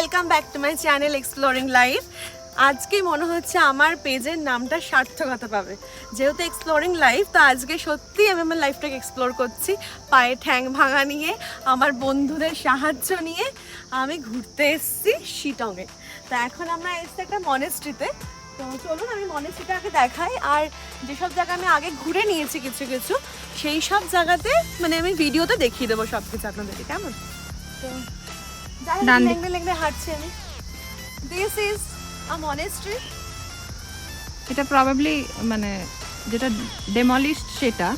Welcome back to my channel exploring life আজকে মনে হচ্ছে আমার পেজের নামটা সার্থকতা পাবে। যেহেতু এক্সপ্লোরিং লাইফ তো আজকে সত্যি আমি আমার লাইফটাকে এক্সপ্লোর করছি। পায়ে ঠ্যাং ভাঙা নিয়ে, আমার বন্ধুদের সাহায্য নিয়ে আমি ঘুরতে এসেছি শিটংয়ে তো এখন আমরা এসেছি একটা মনেস্ট্রিতে তো চলুন, আমি মনেস্ট্রিটাকে দেখাই। আর যেসব জায়গা আমি আগে ঘুরে নিয়েছি কিছু কিছু, সেই সব জায়গাতে মানে আমি ভিডিওতে দেখিয়ে দেবো সব কিছু আপনাদেরকে। কেমন? তো ডান দিক। লেংড়ে লেংড়ে হাঁটছি আমি। দিস ইজ আ মনেস্ট্রি এটা প্রবাবলি মানে যেটা সেটা।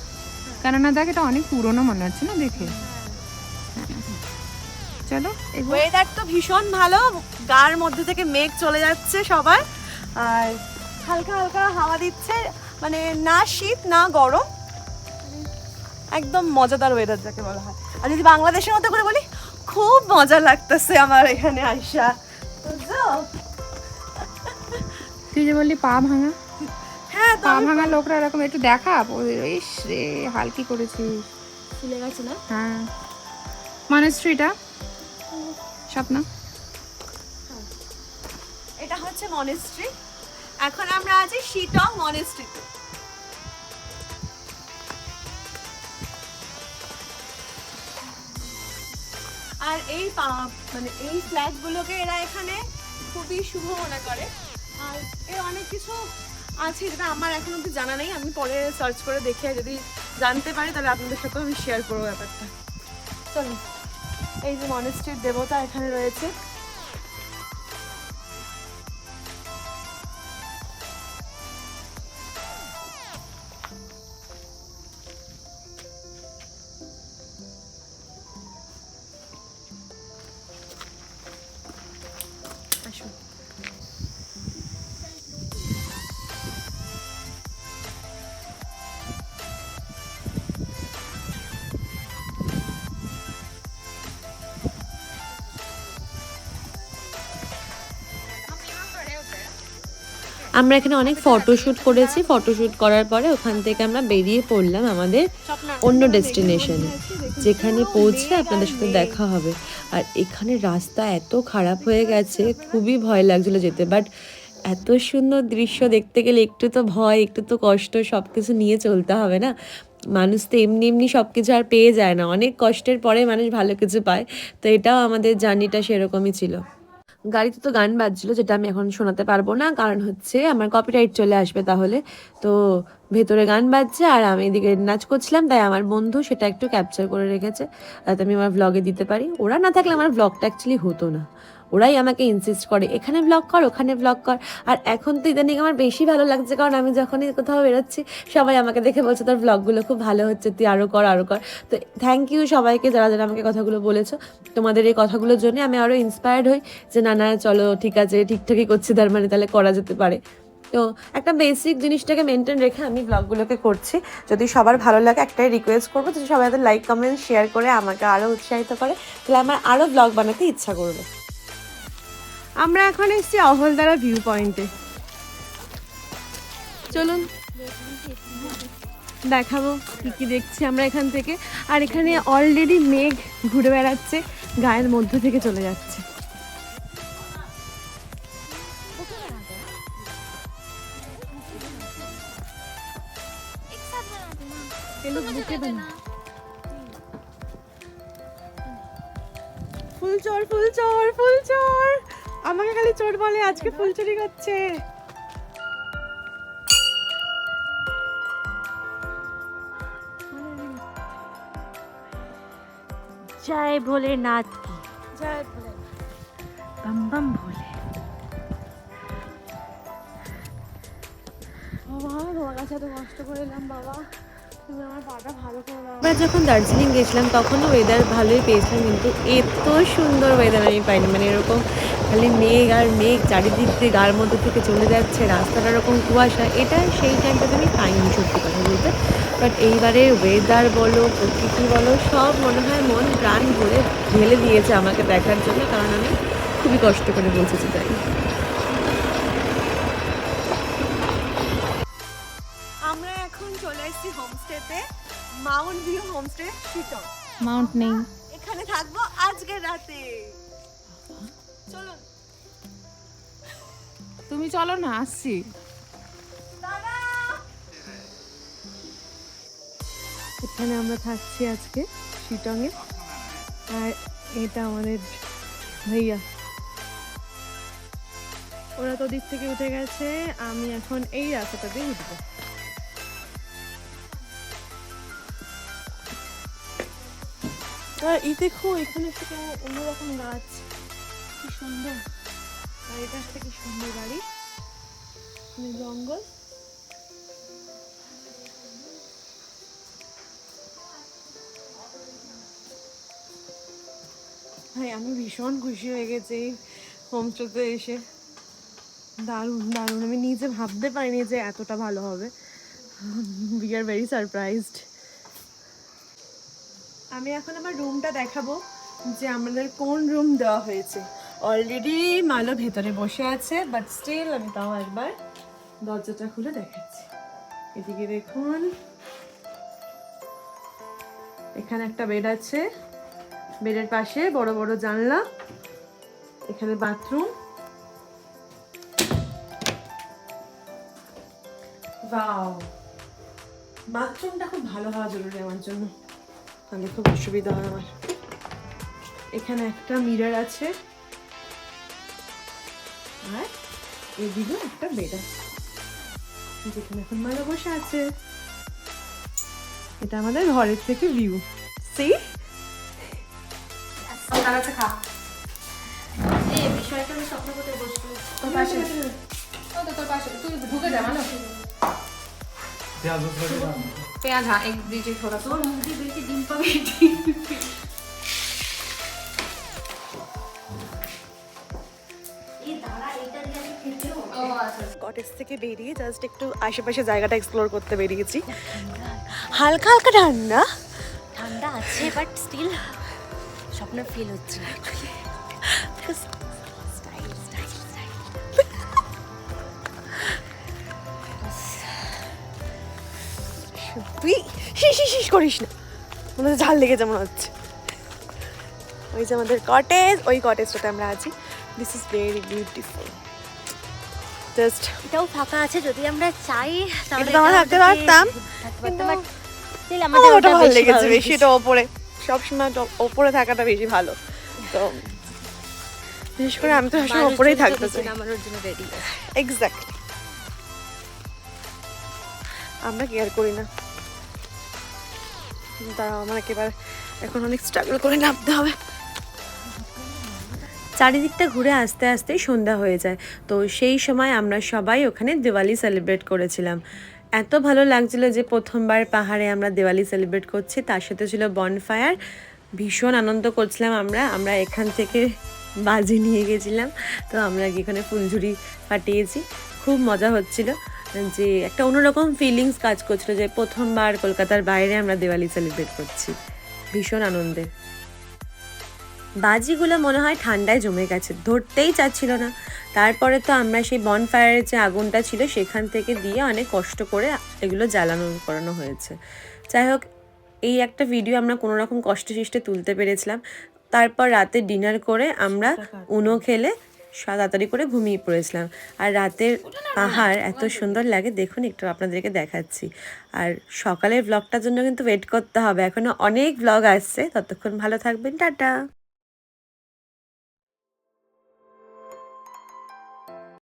কেননা দেখ এটা অনেক পুরনো মনে হচ্ছে না দেখে? চলো ওয়েদার তো ভীষণ ভালো। গার মধ্যে থেকে মেঘ চলে যাচ্ছে সবার। আর হালকা হালকা হাওয়া দিচ্ছে। মানে না শীত না গরম। একদম মজাদার ওয়েদার যাকে বলা হয়। আর যদি বাংলাদেশের মতো করে বলি খুব মজা লাগতেছে আমার এখানে আইসা। বুঝছ? তুই যে বললি পা ভাঙা? হ্যাঁ পা ভাঙা লোকরা এরকম একটু দেখা ইস রে হালকি করেছিস? ফুলে গেছে না? হ্যাঁ। মনেস্ট্রিটা স্বপ্ন? এটা হচ্ছে মনেস্ট্রি এখন আমরা আছি শিটং মনেস্ট্রিতে আর এই মানে এই ফ্ল্যাগগুলোকে এরা এখানে খুবই শুভ মনে করে। আর এর অনেক কিছু আছে যেটা আমার এখন অব্দি জানা নেই। আমি পরে সার্চ করে দেখে যদি জানতে পারি, তাহলে আপনাদের সাথে আমি শেয়ার করব ব্যাপারটা। চলুন, এই যে মনেস্ট্রির দেবতা এখানে রয়েছে। আমরা এখানে অনেক ফটোশ্যুট করেছি। ফটোশ্যুট করার পরে ওখান থেকে আমরা বেরিয়ে পড়লাম আমাদের অন্য ডেস্টিনেশনে যেখানে পৌঁছে আপনাদের সাথে দেখা হবে। আর এখানে রাস্তা এত খারাপ হয়ে গেছে, খুবই ভয় লাগছিল যেতে। বাট এত সুন্দর দৃশ্য দেখতে গেলে একটু তো ভয়, একটু তো কষ্ট সব কিছু নিয়ে চলতে হবে না। মানুষ তো এমনি এমনি সব কিছু আর পেয়ে যায় না। অনেক কষ্টের পরে মানুষ ভালো কিছু পায়। তো এটাও আমাদের জার্নিটা সেরকমই ছিল। গাড়িতে তো গান বাজছিল, যেটা আমি এখন শোনাতে পারব না, কারণ হচ্ছে আমার কপিরাইট চলে আসবে তাহলে। তো ভেতরে গান বাজছে আর আমি এদিকে নাচ করছিলাম, তাই আমার বন্ধু সেটা একটু ক্যাপচার করে রেখেছে। যাতে আমি আমার ভ্লগে দিতে পারি। ওরা না থাকলে আমার ভ্লগটা অ্যাকচুয়ালি হতো না। ওরাই আমাকে ইনসিস্ট করে, এখানে ব্লগ কর, ওখানে ব্লগ কর। আর এখন তো ইদানিং আমার বেশি ভালো লাগছে, কারণ আমি যখনই কোথাও বেরোচ্ছি, সবাই আমাকে দেখে বলছে, তোর ব্লগগুলো খুব ভালো হচ্ছে, তুই আরও কর আরও কর। তো থ্যাংক ইউ সবাইকে যারা যারা আমাকে কথাগুলো বলেছ। তোমাদের এই কথাগুলোর জন্য আমি আরও ইন্সপায়ার্ড হই যে, না না, চলো, ঠিক আছে, ঠিকঠাকই করছি, তার মানে তাহলে করা যেতে পারে। তো একটা বেসিক জিনিসটাকে মেনটেন রেখে আমি ব্লগগুলোকে করছি। যদি সবার ভালো লাগে, একটাই রিকোয়েস্ট করব, যদি সবাই লাইক কমেন্ট শেয়ার করে আমাকে আরও উৎসাহিত করে, তাহলে আমার আরও ব্লগ বানাতে ইচ্ছা করবে। আমরা এখন এসেছি অহলদারা ভিউ পয়েন্টে চলুন। দেখাবো কি কি দেখছি আমরা এখান থেকে। আর এখানে অলরেডি মেঘ ঘুরে বেড়াচ্ছে, গায়ের মধ্য থেকে চলে যাচ্ছে। ফুল চোর ফুল চোর ফুল চোর আমাকে খালি চোর বলে আজকে ফুল চুরি করছে জয় ভোলেনাথ কি? জয় ভোলে বম বম ভোলে। বাবা তোমার কাছে এত কষ্ট করে এলাম বাবা। আমার পাটা ভালো করে আমরা যখন দার্জিলিং গেছিলাম তখনও ওয়েদার ভালোই পেয়েছিলাম কিন্তু এত সুন্দর ওয়েদার আমি পাইনি। মানে এরকম খালি মেঘ আর মেঘ চারিদিক দিয়ে গার মধ্যে থেকে চলে যাচ্ছে রাস্তাটা এরকম কুয়াশা এটা সেই টাইমটাতে আমি পাইনি সত্যি কথা বলতে। বাট এইবারে ওয়েদার বলো প্রকৃতি বলো সব মনে হয় মন প্রাণ ভরে ঢেলে দিয়েছে আমাকে দেখার জন্য কারণ আমি খুবই কষ্ট করে বসেছি তাই। আমরা এখন চলে এসেছি হোমস্টেতে mount view homestay Sittong mount নেই। এখানে থাকব আজকে রাতে। তুমি চলো না আসছি। এখানে আমরা থাকছি আজকে শিটংয়ে। আর এটা আমাদের ভাইয়া। ওরা তো দিক থেকে উঠে গেছে আমি এখন এই রাস্তাটা দিয়ে উঠবো আর এই দেখো এখানে একটা কেমন অন্যরকম গাছ। কি সুন্দর। একটা সুন্দর বাড়ি। জঙ্গল। ভাই, আমি ভীষণ খুশি হয়ে গেছি এই হোমস্টেতে এসে। দারুণ দারুণ। আমি নিজে ভাবতে পারিনি যে এতটা ভালো হবে। উই আর ভেরি সারপ্রাইজড আমি এখন আমার রুমটা দেখাবো যে আমাদের কোন রুম দেওয়া হয়েছে। অলরেডি মালো ভেতরে বসে আছে বাট স্টিল আমি তাও একবার দরজাটা খুলে দেখাচ্ছি। এদিকে দেখুন, এখানে একটা বেড আছে। বেডের পাশে বড় বড় জানলা, এখানে বাথরুম বাও বাথরুমটা খুব ভালো হওয়া জরুরি আমার জন্য। তাহলে খুব অসুবিধা হয় আমার। এখানে একটা মিরর আছে। আর এদিকেও একটা বেডার যেখানে এখন মারা বসে আছে। এটা আমাদের ঘরের থেকে ভিউ সি তোর পাশে। পেঁয়াজ হ্যাঁ এক দিয়েছি থোড়া তোর মুখ দিয়ে বেশি ডিম কটেজ থেকে বেরিয়ে জাস্ট একটু আশেপাশে জায়গাটা এক্সপ্লোর করতে বেরিয়েছি। হালকা হালকা ঠান্ডা। ঠান্ডা আছে বাট স্টিল স্বপ্ন ফিল হচ্ছে। তুই শিস শিস করিস না। মনে হচ্ছে ঝাল লেগে যেমন হচ্ছে। ওই যে আমাদের কটেজ ওই কটেজটাতে আমরা আছি। This is very beautiful just এটাও ফাঁকা আছে যদি আমরা চাই তাহলে আমরা থাকতে পারতাম, থাকতে পারতাম। বাট স্টিল আমার আমাদের ওটা ওটা ভালো বেশি লেগেছে ভালো বেশি এটা ওপরে সবসময় তো ওপরে থাকাটা বেশি ভালো। তো বিশেষ করে আমি তো সবসময় ওপরেই থাকতে চাই। আমার জন্য রেডি এক্স্যাক্টলি আমরা কেয়ার করি না। তারা আমার একেবারে এখন অনেক স্ট্রাগল করে নামতে হবে। চারিদিকটা ঘুরে আস্তে আস্তে সন্ধ্যা হয়ে যায়। তো সেই সময় আমরা সবাই ওখানে দিওয়ালি সেলিব্রেট করেছিলাম। এত ভালো লাগছিল যে প্রথমবার পাহাড়ে আমরা দিওয়ালি সেলিব্রেট করছি, তার সাথে ছিল বনফায়ার ভীষণ আনন্দ করছিলাম আমরা আমরা এখান থেকে বাজি নিয়ে গেছিলাম। তো আমরা এখানে ফুলঝুরি ফাটিয়েছি। খুব মজা হচ্ছিল যে একটা অন্যরকম ফিলিংস কাজ করছিল যে প্রথমবার কলকাতার বাইরে আমরা দিওয়ালি সেলিব্রেট করছি। ভীষণ আনন্দের বাজিগুলো মনে হয় ঠান্ডায় জমে গেছে ধরতেই চাচ্ছিল না। তারপরে তো আমরা সেই বনফায়ারের যে আগুনটা ছিল সেখান থেকে দিয়ে অনেক কষ্ট করে এগুলো জ্বালানো করানো হয়েছে। যাই হোক এই একটা ভিডিও আমরা কোনো রকম কষ্ট সৃষ্টে তুলতে পেরেছিলাম। তারপর রাতে ডিনার করে আমরা উনো খেলে তাড়াতাড়ি করে ঘুমিয়ে পড়েছিলাম। আর রাতের পাহাড় এত সুন্দর লাগে দেখুন একটু আপনাদেরকে দেখাচ্ছি। আর সকালের ব্লগটার জন্য কিন্তু ওয়েট করতে হবে এখনও অনেক ব্লগ আসছে ততক্ষণ ভালো থাকবেন টাটা।